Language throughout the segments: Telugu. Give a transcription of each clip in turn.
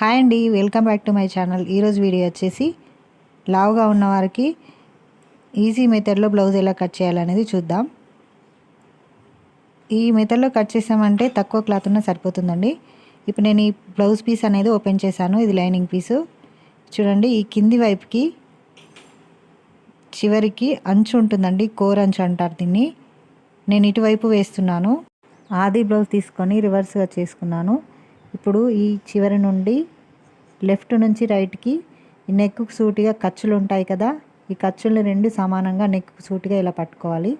హాయ్ అండి welcome back to my channel. ఈరోజు వీడియో వచ్చేసి లావుగా ఉన్న వారికి ఈజీ మెథడ్లో బ్లౌజ్ ఎలా కట్ చేయాలనేది చూద్దాం. ఈ మెథడ్లో కట్ చేసామంటే తక్కువ క్లాత్ ఉన్న సరిపోతుందండి. ఇప్పుడు నేను ఈ బ్లౌజ్ పీస్ అనేది ఓపెన్ చేశాను ఇది లైనింగ్ పీసు. చూడండి ఈ కింది వైపుకి చివరికి అంచు ఉంటుందండి కోర్ అంచు అంటారు దీన్ని. నేను ఇటువైపు వేస్తున్నాను. ఆది బ్లౌజ్ తీసుకొని రివర్స్గా చేసుకున్నాను. ఇప్పుడు ఈ చివరి నుండి లెఫ్ట్ నుంచి రైట్కి ఈ నెక్కు సూటిగా ఖర్చులు ఉంటాయి కదా ఈ ఖర్చులు రెండు సమానంగా నెక్కు సూటిగా ఇలా పట్టుకోవాలి.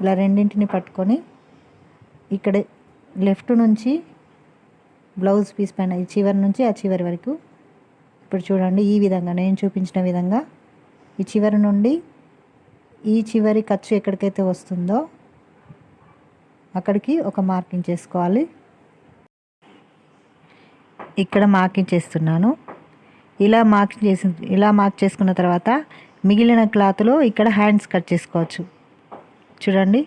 ఇలా రెండింటిని పట్టుకొని ఇక్కడ లెఫ్ట్ నుంచి బ్లౌజ్ పీస్ పైన ఈ చివరి నుంచి ఆ చివరి వరకు. ఇప్పుడు చూడండి ఈ విధంగా నేను చూపించిన విధంగా ఈ చివరి నుండి ఈ చివరి ఖర్చు ఎక్కడికైతే వస్తుందో అక్కడికి ఒక మార్కింగ్ చేసుకోవాలి. ఇక్కడ మార్కింగ్ చేస్తున్నాను. ఇలా మార్కింగ్ చేసి ఇలా మార్క్ చేసుకున్న తర్వాత మిగిలిన క్లాత్లో ఇక్కడ హ్యాండ్స్ కట్ చేసుకోవచ్చు. చూడండి.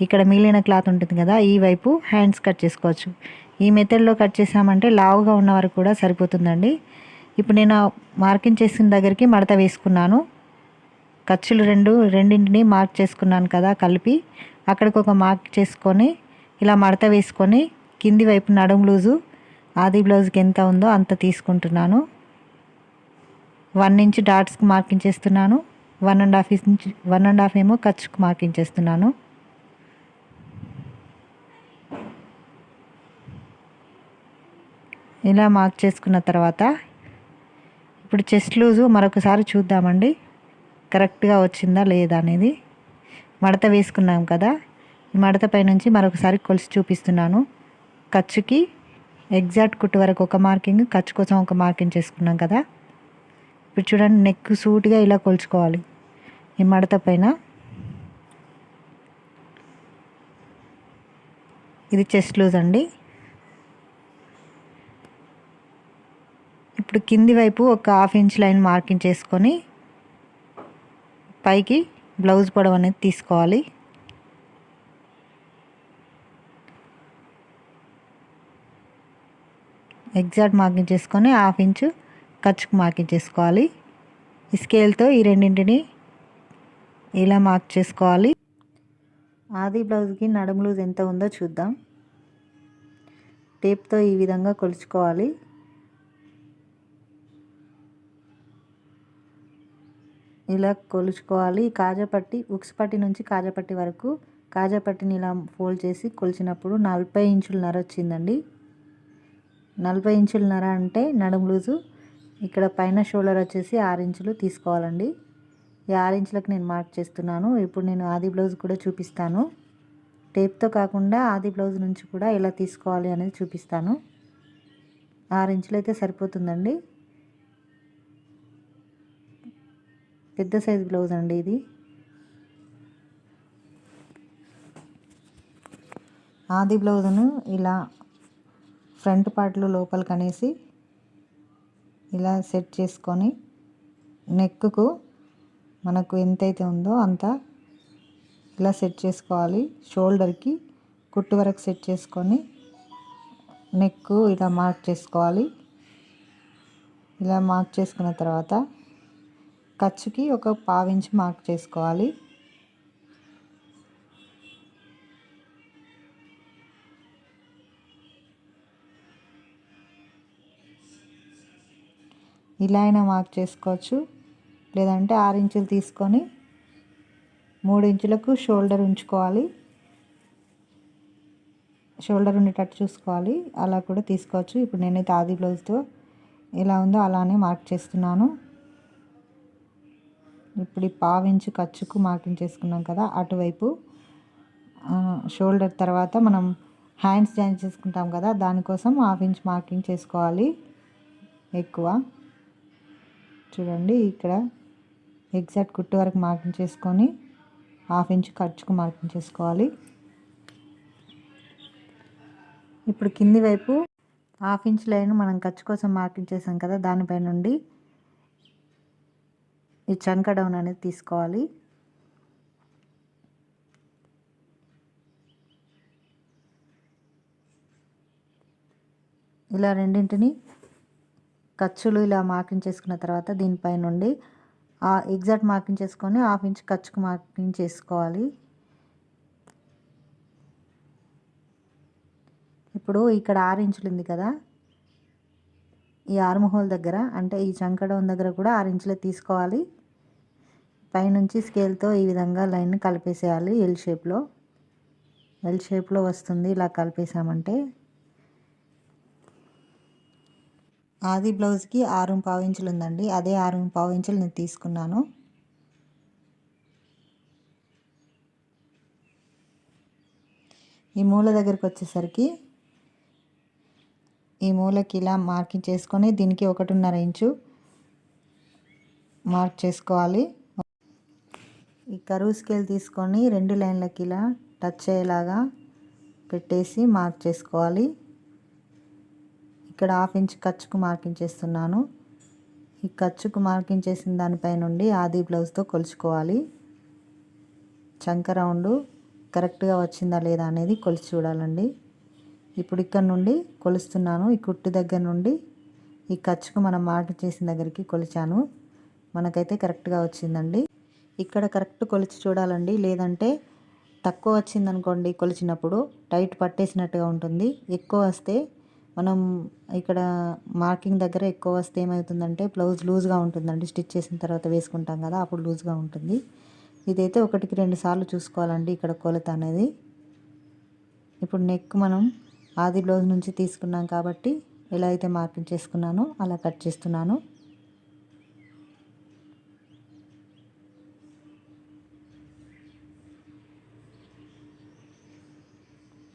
ఇక్కడ మిగిలిన క్లాత్ ఉంటుంది కదా ఈ వైపు హ్యాండ్స్ కట్ చేసుకోవచ్చు. ఈ మెథడ్లో కట్ చేసామంటే లావుగా ఉన్నవారు కూడా సరిపోతుందండి. ఇప్పుడు నేను మార్కింగ్ చేసిన దగ్గరికి మడత వేసుకున్నాను. ఖర్చులు రెండు రెండింటిని మార్క్ చేసుకున్నాను కదా కలిపి. అక్కడికి ఒక మార్క్ చేసుకొని ఇలా మడత వేసుకొని కింది వైపు నడుము లూజు ఆది బ్లౌజ్కి ఎంత ఉందో అంత తీసుకుంటున్నాను. వన్ ఇంచ్ డాట్స్కి మార్కింగ్ చేస్తున్నాను. One and half inch one and half ఏమో ఖర్చుకు మార్కింగ్ చేస్తున్నాను. ఇలా మార్క్ చేసుకున్న తర్వాత ఇప్పుడు చెస్ట్ లూజు మరొకసారి చూద్దామండి. కరెక్ట్గా వచ్చిందా లేదా అనేది. మడత వేసుకున్నాం కదా. ఈ మడత పై నుంచి మరొకసారి కొలిసి చూపిస్తున్నాను. ఖర్చుకి ఎగ్జాక్ట్ కుట్టు వరకు ఒక మార్కింగ్ ఖర్చు కోసం ఒక మార్కింగ్ చేసుకున్నాం కదా. ఇప్పుడు చూడండి నెక్ సూట్గా ఇలా కొలుచుకోవాలి. ఈ మడత పైన. ఇది చెస్ట్ లూజ్ అండి. ఇప్పుడు కింది వైపు ఒక హాఫ్ ఇంచ్ లైన్ మార్కింగ్ చేసుకొని పైకి బ్లౌజ్ పొడవు అనేది తీసుకోవాలి. ఎగ్జాక్ట్ మార్కింగ్ చేసుకొని హాఫ్ ఇంచు ఖర్చుకు మార్కింగ్ చేసుకోవాలి. ఈ స్కేల్తో ఈ రెండింటిని ఇలా మార్క్ చేసుకోవాలి. ఆది బ్లౌజ్కి నడుము లూజ్ ఎంత ఉందో చూద్దాం. టేప్తో ఈ విధంగా కొలుచుకోవాలి. ఇలా కొలుచుకోవాలి. కాజాపట్టి ఉక్సుపట్టి నుంచి కాజాపట్టి వరకు కాజాపట్టిని ఇలా ఫోల్డ్ చేసి కొలిచినప్పుడు నలభై ఇంచులన్నర వచ్చిందండి. నలభై ఇంచులన్నర అంటే నడుము లూజు. ఇక్కడ పైన షోల్డర్ వచ్చేసి ఆరు ఇంచులు తీసుకోవాలండి. ఈ ఆరు ఇంచులకు నేను మార్క్ చేస్తున్నాను. ఇప్పుడు నేను ఆది బ్లౌజ్ కూడా చూపిస్తాను. టేప్తో కాకుండా ఆది బ్లౌజ్ నుంచి కూడా ఎలా తీసుకోవాలి అనేది చూపిస్తాను. ఆరు ఇంచులు అయితే సరిపోతుందండి. పెద్ద సైజ్ బ్లౌజ్ అండి ఇది. ఆది బ్లౌజ్ను ఇలా ఫ్రంట్ పార్ట్లు లోపలికి అనేసి ఇలా సెట్ చేసుకొని నెక్కు మనకు ఎంతైతే ఉందో అంత ఇలా సెట్ చేసుకోవాలి. షోల్డర్కి కుట్టు వరకు సెట్ చేసుకొని నెక్ ఇలా మార్క్ చేసుకోవాలి. ఇలా మార్క్ చేసుకున్న తర్వాత ఖర్చుకి ఒక పావించి మార్క్ చేసుకోవాలి. ఇలా అయినా మార్క్ చేసుకోవచ్చు. లేదంటే ఆరు ఇంచులు తీసుకొని మూడు ఇంచులకు షోల్డర్ ఉంచుకోవాలి. షోల్డర్ ఉండేటట్టు చూసుకోవాలి. అలా కూడా తీసుకోవచ్చు. ఇప్పుడు నేనైతే ఆది బ్లౌజ్తో ఎలా ఉందో అలానే మార్క్ చేస్తున్నాను. ఇప్పుడు ఈ పావించు ఖర్చుకు మార్కింగ్ చేసుకున్నాం కదా అటువైపు. షోల్డర్ తర్వాత మనం హ్యాండ్స్ జాయిన్ చేసుకుంటాం కదా దానికోసం హాఫ్ ఇంచ్ మార్కింగ్ చేసుకోవాలి ఎక్కువ. చూడండి ఇక్కడ ఎగ్జాక్ట్ కుట్టు వరకు మార్కింగ్ చేసుకొని హాఫ్ ఇంచ్ ఖర్చుకు మార్కింగ్ చేసుకోవాలి. ఇప్పుడు కింది వైపు హాఫ్ ఇంచ్ లైన్ మనం ఖర్చు కోసం మార్కింగ్ చేసాం కదా దానిపై నుండి ఈ చంక డౌన్ అనేది తీసుకోవాలి. ఇలా రెండింటిని ఖర్చులు ఇలా మార్కింగ్ చేసుకున్న తర్వాత దీనిపై నుండి ఆ ఎగ్జాక్ట్ మార్కింగ్ చేసుకొని హాఫ్ ఇంచ్ ఖర్చుకు మార్కింగ్ చేసుకోవాలి. ఇప్పుడు ఇక్కడ ఆరు ఇంచులు ఉంది కదా. ఈ ఆర్మ్ హోల్ దగ్గర అంటే ఈ చంకడం దగ్గర కూడా ఆరు ఇంచులు తీసుకోవాలి. పైనుంచి స్కేల్తో ఈ విధంగా లైన్ కలిపేసేయాలి ఎల్ షేప్లో ఎల్ షేప్లో వస్తుంది ఇలా కలిపేసామంటే ఆది బ్లౌజ్కి ఆరు పావు ఇంచులు ఉందండి అదే ఆరు పావు ఇంచులు నేను తీసుకున్నాను. ఈ మూల దగ్గరికి వచ్చేసరికి ఈ మూలకి ఇలా మార్కింగ్ చేసుకొని దీనికి ఒకటిన్నర ఇంచు మార్క్ చేసుకోవాలి. ఈ కరువు స్కేల్ తీసుకొని రెండు లైన్లకి ఇలా టచ్ అయ్యేలాగా పెట్టేసి మార్క్ చేసుకోవాలి. ఇక్కడ హాఫ్ ఇంచ్ ఖర్చుకు మార్కింగ్ చేస్తున్నాను. ఈ ఖర్చుకు మార్కింగ్ చేసిన దానిపై నుండి ఆది బ్లౌజ్తో కొలుచుకోవాలి. చంక రౌండ్ కరెక్ట్గా వచ్చిందా లేదా అనేది కొలిచి చూడాలండి. ఇప్పుడు ఇక్కడ నుండి కొలుస్తున్నాను. ఈ కుట్టు దగ్గర నుండి ఈ ఖర్చుకు మనం మార్క్ చేసిన దగ్గరికి కొలిచాను. మనకైతే కరెక్ట్గా వచ్చిందండి. ఇక్కడ కరెక్ట్ కొలిచి చూడాలండి. లేదంటే తక్కువ వచ్చిందనుకోండి కొలిచినప్పుడు టైట్ పట్టేసినట్టుగా ఉంటుంది. ఎక్కువ వస్తే మనం ఇక్కడ మార్కింగ్ దగ్గర ఎక్కువ వస్తే ఏమవుతుందంటే బ్లౌజ్ లూజ్గా ఉంటుందండి. స్టిచ్ చేసిన తర్వాత వేసుకుంటాం కదా అప్పుడు లూజ్గా ఉంటుంది. ఇదైతే ఒకటికి రెండు సార్లు చూసుకోవాలండి ఇక్కడ కొలత అనేది. ఇప్పుడు నెక్ మనం ఆది బ్లౌజ్ నుంచి తీసుకున్నాం కాబట్టి ఎలా అయితే మార్కింగ్ చేసుకున్నానో అలా కట్ చేస్తున్నాను.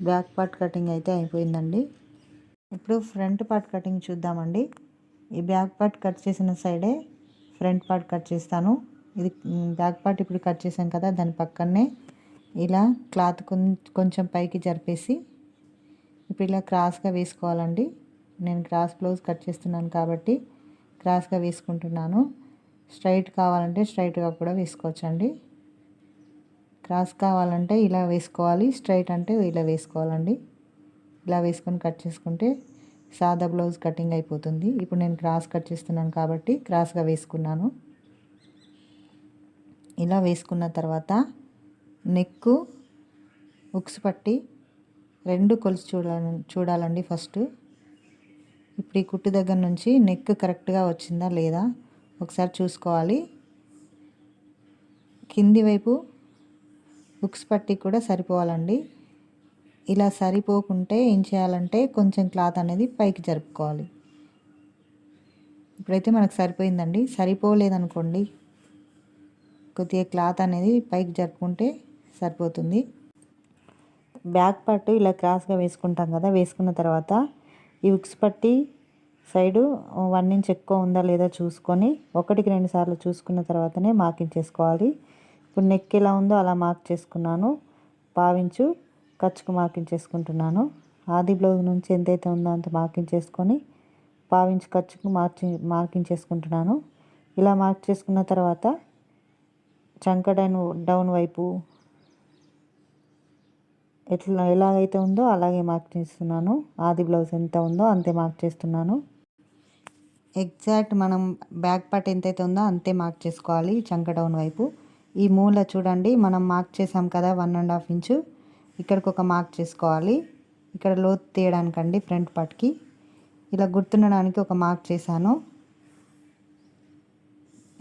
బ్యాక్ పార్ట్ కటింగ్ అయితే అయిపోయిందండి. ఇప్పుడు ఫ్రంట్ పార్ట్ కటింగ్ చూద్దామండి. ఈ బ్యాక్ పార్ట్ కట్ చేసిన సైడే ఫ్రంట్ పార్ట్ కట్ చేస్తాను. ఇది బ్యాక్ పార్ట్ ఇప్పుడు కట్ చేసాం కదా దాని పక్కనే ఇలా క్లాత్ కొంచెం పైకి జరిపేసి ఇప్పుడు ఇలా క్రాస్గా వేసుకోవాలండి. నేను క్రాస్ బ్లౌజ్ కట్ చేస్తున్నాను కాబట్టి క్రాస్గా వేసుకుంటున్నాను. స్ట్రైట్ కావాలంటే స్ట్రైట్గా కూడా వేసుకోవచ్చండి. క్రాస్ కావాలంటే ఇలా వేసుకోవాలి స్ట్రైట్ అంటే ఇలా వేసుకోవాలండి. ఇలా వేసుకొని కట్ చేసుకుంటే సాదా బ్లౌజ్ కటింగ్ అయిపోతుంది. ఇప్పుడు నేను క్రాస్ కట్ చేస్తున్నాను కాబట్టి క్రాస్గా వేసుకున్నాను. ఇలా వేసుకున్న తర్వాత నెక్కు ఉక్స్ పట్టి రెండు కొలుసు చూడాలి చూడాలండి ఫస్ట్ ఇప్పుడు ఈ కుట్టు దగ్గర నుంచి నెక్ కరెక్ట్గా వచ్చిందా లేదా ఒకసారి చూసుకోవాలి. కింది వైపు ఉక్స్ పట్టి కూడా సరిపోవాలండి. ఇలా సరిపోకుంటే ఏం చేయాలంటే కొంచెం క్లాత్ అనేది పైకి జరుపుకోవాలి. ఇప్పుడైతే మనకు సరిపోయిందండి. సరిపోలేదనుకోండి కొద్దిగా క్లాత్ అనేది పైకి జరుపుకుంటే సరిపోతుంది. బ్యాక్ పట్టు ఇలా క్రాస్గా వేసుకుంటాం కదా వేసుకున్న తర్వాత ఈ ఉక్స్ పట్టి సైడు వన్ ఇంచ్ ఎక్కువ ఉందా లేదా చూసుకొని ఒకటికి రెండు సార్లు చూసుకున్న తర్వాతనే మార్కింగ్ చేసుకోవాలి. ఇప్పుడు నెక్ ఎలా ఉందో అలా మార్క్ చేసుకున్నాను. పావించు ఖర్చుకు మార్కింగ్ చేసుకుంటున్నాను ఆది బ్లౌజ్ నుంచి ఎంతైతే ఉందో అంత మార్కింగ్ చేసుకొని పావించు ఖర్చుకు మార్చి మార్కింగ్ చేసుకుంటున్నాను ఇలా మార్క్ చేసుకున్న తర్వాత చంక డౌన్ డౌన్ వైపు ఎట్లా ఎలాగైతే ఉందో అలాగే మార్క్ చేస్తున్నాను ఆది బ్లౌజ్ ఎంత ఉందో అంతే మార్క్ చేస్తున్నాను ఎగ్జాక్ట్ మనం బ్యాక్ పార్ట్ ఎంతైతే ఉందో అంతే మార్క్ చేసుకోవాలి చంక డౌన్ వైపు. ఈ మూల చూడండి మనం మార్క్ చేసాం కదా వన్ అండ్ హాఫ్ ఇంచు. ఇక్కడికి ఒక మార్క్ చేసుకోవాలి. ఇక్కడ లోతు తీయడానికండి ఫ్రంట్ పార్ట్కి. ఇలా గుర్తుండడానికి ఒక మార్క్ చేశాను.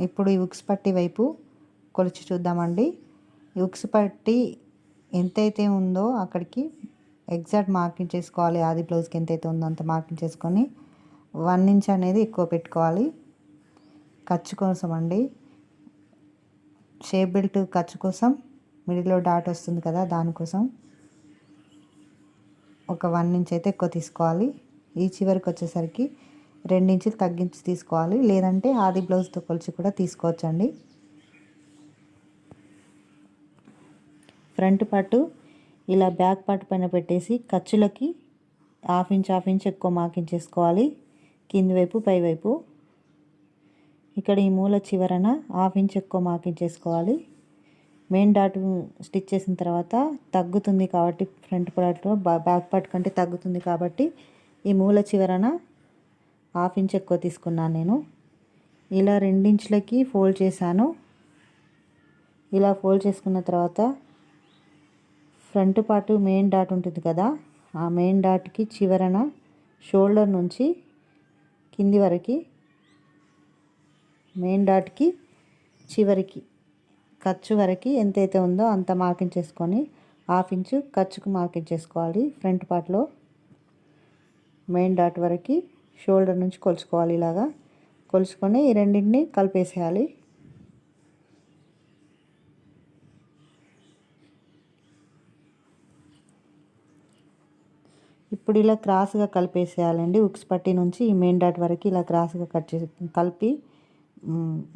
ఇప్పుడు ఈ ఉక్స్ పట్టి వైపు కొలిచి చూద్దామండి. ఈ ఉక్స్ పట్టి ఎంతైతే ఉందో అక్కడికి ఎగ్జాక్ట్ మార్కింగ్ చేసుకోవాలి. ఆది బ్లౌజ్కి ఎంతైతే ఉందో అంత మార్కింగ్ చేసుకొని వన్ ఇంచ్ అనేది ఎక్కువ పెట్టుకోవాలి. ఖర్చు కోసం అండి షేప్ బెల్ట్ ఖర్చు కోసం మిడిల్లో డాట్ వస్తుంది కదా దానికోసం ఒక వన్ ఇంచ్ అయితే ఎక్కువ తీసుకోవాలి. ఈ చివరికి వచ్చేసరికి రెండించులు తగ్గించి తీసుకోవాలి. లేదంటే ఆది బ్లౌజ్తో కొలిచి కూడా తీసుకోవచ్చండి. ఫ్రంట్ పట్టు ఇలా బ్యాక్ పార్ట్ పైన పెట్టేసి ఖర్చులకి హాఫ్ ఇంచ్ హాఫ్ ఇంచ్ ఎక్కువ మార్కింగ్ చేసుకోవాలి కింది వైపు పై వైపు. ఇక్కడ ఈ మూల చివరన హాఫ్ ఇంచ్ ఎక్కువ మార్కింగ్ చేసుకోవాలి మెయిన్ డాట్ స్టిచ్ చేసిన తర్వాత తగ్గుతుంది కాబట్టి ఫ్రంట్ పార్ట్లో బ్యాక్ పార్ట్ కంటే తగ్గుతుంది కాబట్టి ఈ మూల చివరన హాఫ్ ఇంచ్ ఎక్కువ తీసుకున్నాను నేను. ఇలా రెండించులకి ఫోల్డ్ చేశాను. ఇలా ఫోల్డ్ చేసుకున్న తర్వాత ఫ్రంట్ పార్ట్ మెయిన్ డాట్ ఉంటుంది కదా ఆ మెయిన్ డాట్కి చివరన షోల్డర్ నుంచి కింది వరకు మెయిన్ డాట్కి చివరికి ఖర్చు వరకు ఎంతైతే ఉందో అంత మార్కింగ్ చేసుకొని హాఫ్ ఇంచు ఖర్చుకు మార్కింగ్ చేసుకోవాలి ఫ్రంట్ పార్ట్లో. మెయిన్ డాట్ వరకు షోల్డర్ నుంచి కొలుచుకోవాలి ఇలాగా. కొలుచుకొని ఈ రెండింటిని కలిపేసేయాలి. ఇప్పుడు ఇలా క్రాస్గా కలిపేసేయాలండి. ఉక్స్ పట్టి నుంచి ఈ మెయిన్ డాట్ వరకు ఇలా క్రాస్గా కట్ చేసి కలిపి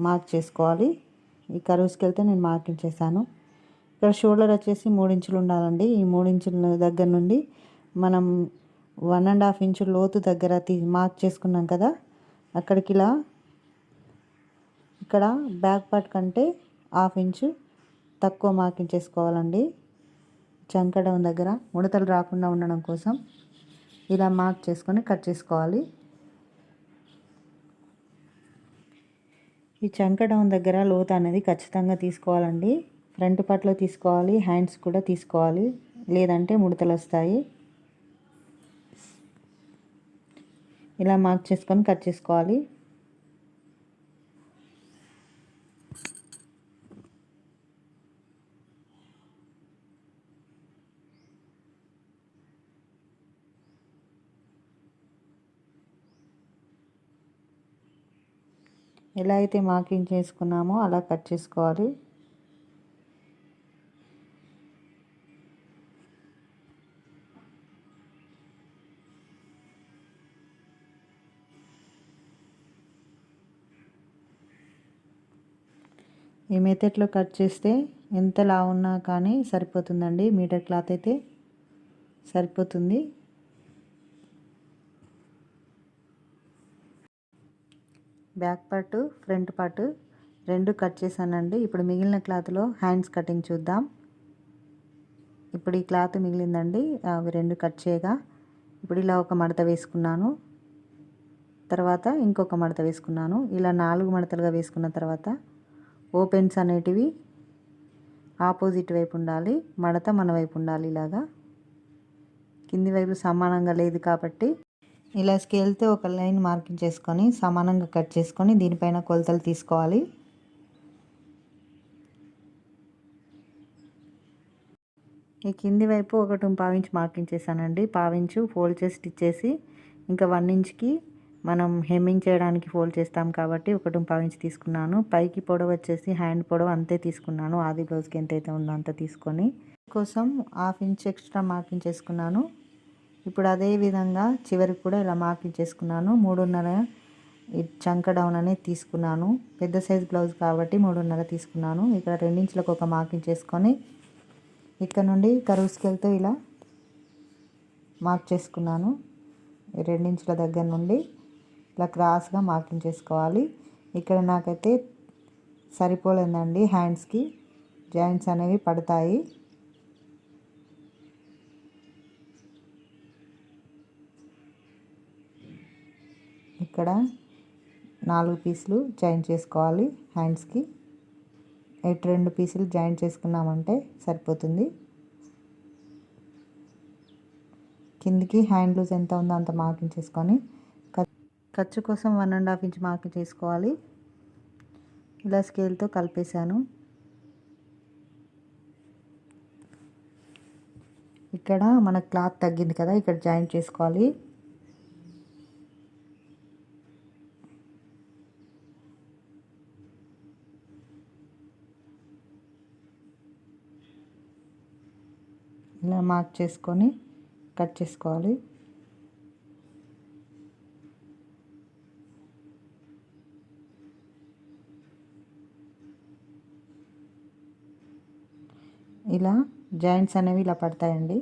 మార్క్ చేసుకోవాలి. ఈ కరువుస్కి వెళ్తే నేను మార్కింగ్ చేశాను. ఇక్కడ షోల్డర్ వచ్చేసి మూడు ఇంచులు ఉండాలండి. ఈ మూడు ఇంచుల దగ్గర నుండి మనం వన్ అండ్ హాఫ్ ఇంచు లోతు దగ్గర తీ మార్క్ చేసుకున్నాం కదా అక్కడికి ఇలా ఇక్కడ బ్యాక్ పార్ట్ కంటే హాఫ్ ఇంచు తక్కువ మార్కింగ్ చేసుకోవాలండి. చంకడం దగ్గర ముడతలు రాకుండా ఉండడం కోసం ఇలా మార్క్ చేసుకొని కట్ చేసుకోవాలి. ఈ చంక డౌన్ దగ్గర లోతు అనేది ఖచ్చితంగా తీసుకోవాలండి. ఫ్రంట్ పార్ట్లో తీసుకోవాలి హ్యాండ్స్ కూడా తీసుకోవాలి. లేదంటే ముడతలు వస్తాయి. ఇలా మార్క్ చేసుకొని కట్ చేసుకోవాలి. ఎలా అయితే మార్కింగ్ చేసుకున్నామో అలా కట్ చేసుకోవాలి. ఈ మెథడ్లో కట్ చేస్తే ఎంత లా ఉన్నా కానీ సరిపోతుందండి. మీటర్ క్లాత్ అయితే సరిపోతుంది. బ్యాక్ పార్ట్ ఫ్రంట్ పార్ట్ రెండు కట్ చేశానండి. ఇప్పుడు మిగిలిన క్లాత్లో హ్యాండ్స్ కటింగ్ చూద్దాం. ఇప్పుడు ఈ క్లాత్ మిగిలిందండి. అవి రెండు కట్ చేయగా ఇప్పుడు ఇలా ఒక మడత వేసుకున్నాను. తర్వాత ఇంకొక మడత వేసుకున్నాను. ఇలా నాలుగు మడతలుగా వేసుకున్న తర్వాత ఓపెన్స్ అనేటివి ఆపోజిట్ వైపు ఉండాలి. మడత మన వైపు ఉండాలి ఇలాగా. కింది వైపు సమానంగా లేదు కాబట్టి ఇలా స్కేల్తో ఒక లైన్ మార్కింగ్ చేసుకొని సమానంగా కట్ చేసుకొని దీనిపైన కొలతలు తీసుకోవాలి. ఈ కింది వైపు ఒకటి పావించి మార్కింగ్ చేశానండి. పావించు ఫోల్డ్ చేసి స్టిచ్ చేసి ఇంకా వన్ ఇంచ్కి మనం హెమ్మింగ్ చేయడానికి ఫోల్డ్ చేస్తాం కాబట్టి ఒకటి పావించి తీసుకున్నాను. పైకి పొడవు వచ్చేసి హ్యాండ్ పొడవు అంతే తీసుకున్నాను. ఆది బ్లౌజ్కి ఎంతైతే ఉందో అంత తీసుకొని కోసం హాఫ్ ఇంచ్ ఎక్స్ట్రా మార్కింగ్ చేసుకున్నాను. ఇప్పుడు అదే విధంగా చివరికి కూడా ఇలా మార్కింగ్ చేసుకున్నాను మూడున్నర చంక డౌన్ అనేది తీసుకున్నాను. పెద్ద సైజ్ బ్లౌజ్ కాబట్టి మూడున్నర తీసుకున్నాను. ఇక్కడ రెండించులకు ఒక మార్కింగ్ చేసుకొని ఇక్కడ నుండి కరువు స్కేల్తో ఇలా మార్క్ చేసుకున్నాను. రెండించుల దగ్గర నుండి ఇలా క్రాస్గా మార్కింగ్ చేసుకోవాలి ఇక్కడ నాకైతే సరిపోలేదండి హ్యాండ్స్కి జాయింట్స్ అనేవి పడతాయి. ఇక్కడ నాలుగు పీసులు జాయిన్ చేసుకోవాలి హ్యాండ్స్కి. ఎటు రెండు పీసులు జాయిన్ చేసుకున్నామంటే సరిపోతుంది. కిందికి హ్యాండ్ లూజ్ ఎంత ఉందో అంత మార్కింగ్ చేసుకొని ఖర్చు కోసం one and half inch marking చేసుకోవాలి. ఇలా స్కేల్తో కలిపేశాను. ఇక్కడ మన క్లాత్ తగ్గింది కదా ఇక్కడ జాయింట్ చేసుకోవాలి. ఇలా మార్క్ చేసుకొని కట్ చేసుకోవాలి. ఇలా జాయింట్స్ అనేవి ఇలా పడతాయండి.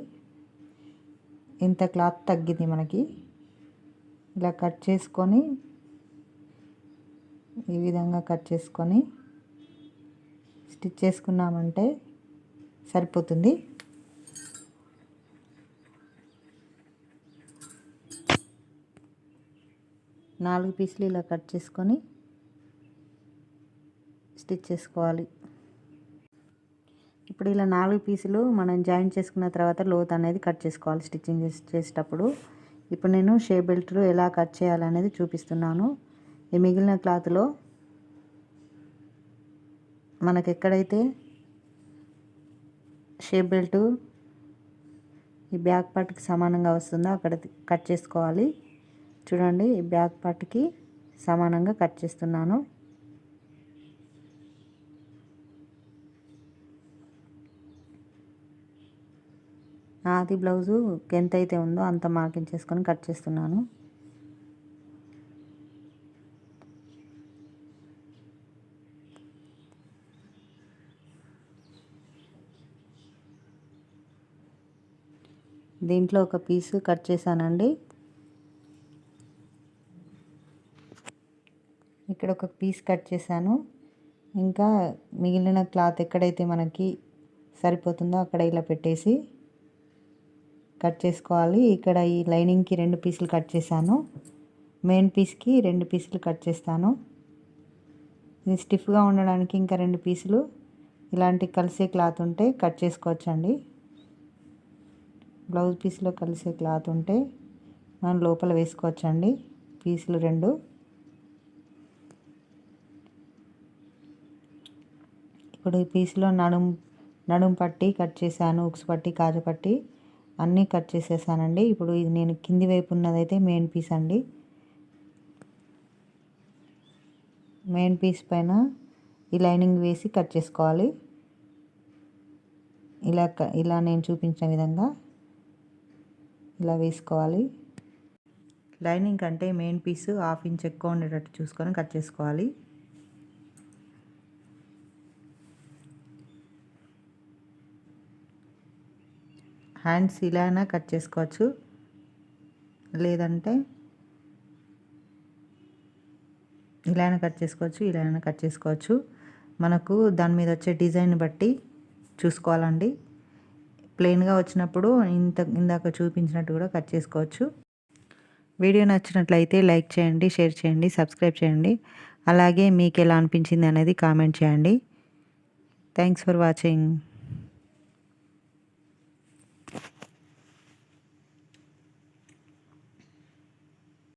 ఇంత క్లాత్ తగ్గింది మనకి. ఇలా కట్ చేసుకొని ఈ విధంగా కట్ చేసుకొని స్టిచ్ చేసుకున్నామంటే సరిపోతుంది. నాలుగు పీసులు ఇలా కట్ చేసుకొని స్టిచ్ చేసుకోవాలి. ఇప్పుడు ఇలా నాలుగు పీసులు మనం జాయిన్ చేసుకున్న తర్వాత లోత్ అనేది కట్ చేసుకోవాలి స్టిచ్చింగ్ చేసేటప్పుడు. ఇప్పుడు నేను షే బెల్ట్లు ఎలా కట్ చేయాలనేది చూపిస్తున్నాను. ఈ మిగిలిన క్లాత్లో మనకు ఎక్కడైతే షేప్ బెల్ట్ ఈ బ్యాక్ పార్ట్కి సమానంగా వస్తుందో అక్కడ కట్ చేసుకోవాలి. చూడండి ఈ బ్యాక్ పార్ట్కి సమానంగా కట్ చేస్తున్నాను. నాది బ్లౌజు ఎంత అయితే ఉందో అంత మార్కింగ్ చేసుకొని కట్ చేస్తున్నాను. దీంట్లో ఒక పీసు కట్ చేశానండి. ఇక్కడ ఒక పీస్ కట్ చేశాను. ఇంకా మిగిలిన క్లాత్ ఎక్కడైతే మనకి సరిపోతుందో అక్కడ ఇలా పెట్టేసి కట్ చేసుకోవాలి. ఇక్కడ ఈ లైనింగ్కి రెండు పీసులు కట్ చేశాను. మెయిన్ పీస్కి రెండు పీసులు కట్ చేస్తాను. ఇది స్టిఫ్గా ఉండడానికి ఇంకా రెండు పీసులు ఇలాంటి కలిసే క్లాత్ ఉంటే కట్ చేసుకోవచ్చండి. బ్లౌజ్ పీస్లో కలిసే క్లాత్ ఉంటే మనం లోపల వేసుకోవచ్చండి. పీసులు రెండు. ఇప్పుడు ఈ పీస్లో నడుం నడుం పట్టి కట్ చేశాను ఉక్స్ పట్టి కాజ పట్టి అన్నీ కట్ చేసేసానండి. ఇప్పుడు ఇది నేను కింది వైపు ఉన్నదైతే మెయిన్ పీస్ అండి. మెయిన్ పీస్ పైన ఈ లైనింగ్ వేసి కట్ చేసుకోవాలి. ఇలా ఇలా నేను చూపించిన విధంగా ఇలా వేసుకోవాలి. లైనింగ్ కంటే మెయిన్ పీస్ హాఫ్ ఇంచ్ ఎక్కువ ఉండేటట్టు చూసుకొని కట్ చేసుకోవాలి. హ్యాండ్స్ ఇలా అయినా కట్ చేసుకోవచ్చు. లేదంటే ఇలా అయినా కట్ చేసుకోవచ్చు ఇలా అయినా కట్ చేసుకోవచ్చు. మనకు దాని మీద వచ్చే డిజైన్ బట్టి చూసుకోవాలండి. ప్లెయిన్గా వచ్చినప్పుడు ఇంత ఇందాక చూపించినట్టు కూడా కట్ చేసుకోవచ్చు. వీడియో నచ్చినట్లయితే లైక్ చేయండి షేర్ చేయండి సబ్స్క్రైబ్ చేయండి. అలాగే మీకు ఎలా అనిపించింది అనేది కామెంట్ చేయండి. Thanks for watching.